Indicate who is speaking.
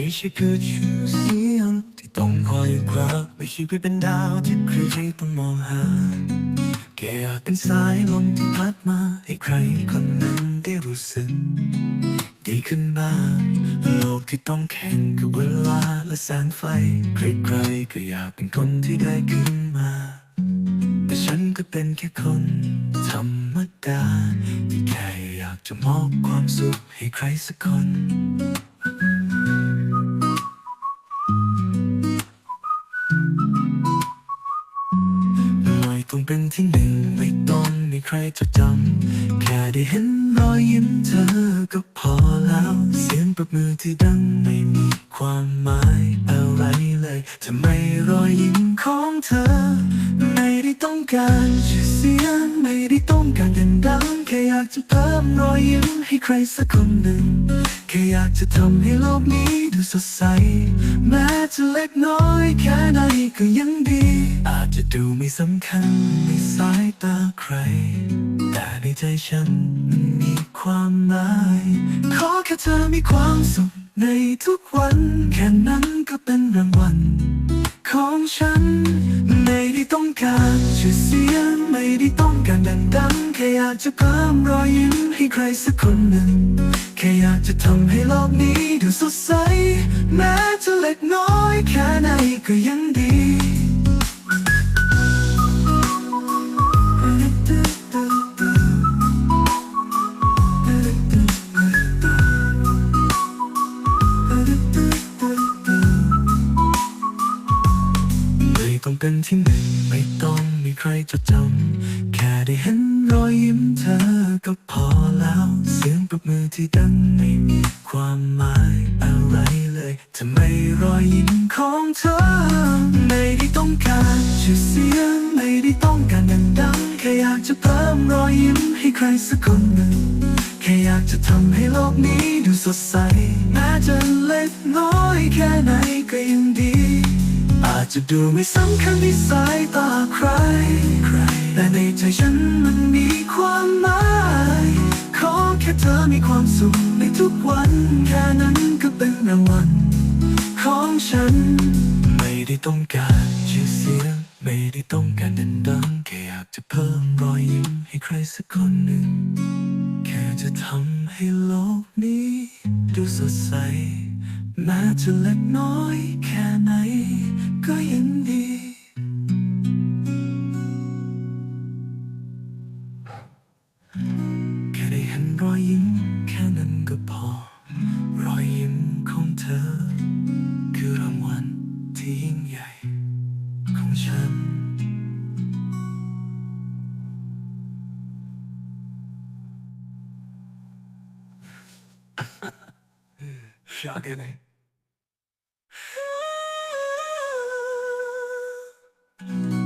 Speaker 1: ไม่ใช่คือชื่อเสียงที่ต้องคอยคว้าไม่ใช่เพื่อเป็นดาวที่ใครๆต้องมองหาแค่อยากเป็นสายลมที่พัดมาให้ใครคนนั้นได้รู้สึกดีขึ้นบ้างโลกที่ต้องแข่งกับเวลาและแสงไฟ ใครๆก็อยากเป็นคนที่ได้ขึ้นมา แต่ฉันก็เป็นแค่คนธรรมดาที่แค่อยากจะมอบความสุขให้ใครสักคน เป็นที่หนึ่งไม่ต้องมีใครจดจำ แค่ได้เห็นรอยยิ้มเธอก็พอแล้ว เสียงปรบมือที่ดังไม่มีความหมายอะไรเลยทำไมรอยยิ้มของเธอ ไม่ได้ต้องการชื่อเสียงไม่ได้ต้องการเด่นดังแค่อยากจะเพิ่มรอยยิ้มให้ใครสักคนหนึ่งแค่อยากจะทำให้โลกนี้ดูสดใส แม้จะเล็กน้อยแค่ไหนก็ยังดีอาจ ดูไม่สำคัญในสายตาใคร แต่ในใจฉันมันมีความหมาย ขอแค่เธอมีความสุขในทุกวัน แค่นั้นก็เป็นรางวัลของฉัน ไม่ได้ต้องการชื่อเสียงไม่ได้ต้องการดังๆแค่อยากจะเพิ่มรอยยิ้มให้ใครสักคนหนึ่ง แค่อยากจะทำให้โลกนี้ดูสดใส แม้จะเล็กน้อยแค่ไหนก็ยังดี เป็นที่หนึ่งไม่ต้องมีใครจดจำ แค่ได้เห็นรอยยิ้มเธอก็พอแล้ว เสียงปรบมือที่ดังไม่มีความหมายอะไรเลยทำไมรอยยิ้มของเธอ ไม่ได้ต้องการชื่อเสียงไม่ได้ต้องการดังๆแค่อยากจะเพิ่มรอยยิ้มให้ใครสักคนหนึ่งแค่อยากจะทำให้โลกนี้ดูสดใสแม้จะเล็กน้อยแค่ไหนก็ยังดี จจะดูไม่สำคัญที่สายตาใคร แต่ในใจฉันมันมีความหมาย ขอแค่เธอมีความสุขในทุกวัน แค่นั้นก็เป็นรางวัลของฉัน ไม่ได้ต้องการชื่อเสียง ไม่ได้ต้องการเด่นดังแค่อยากจะเพิ่มรอยยิ้มให้ใครสักคนหนึ่ง แค่จะทำให้โลกนี้ ดูสดใสแม้จะเล็กน้อยแค่ไหน ก็ยังดี แค่ได้เห็นรอยยิ้มแค่นั้นก็พอ รอยยิ้มของเธอ คือรางวัลที่ยิ่งใหญ่ ของฉัน Shock, isn't it? Thank you.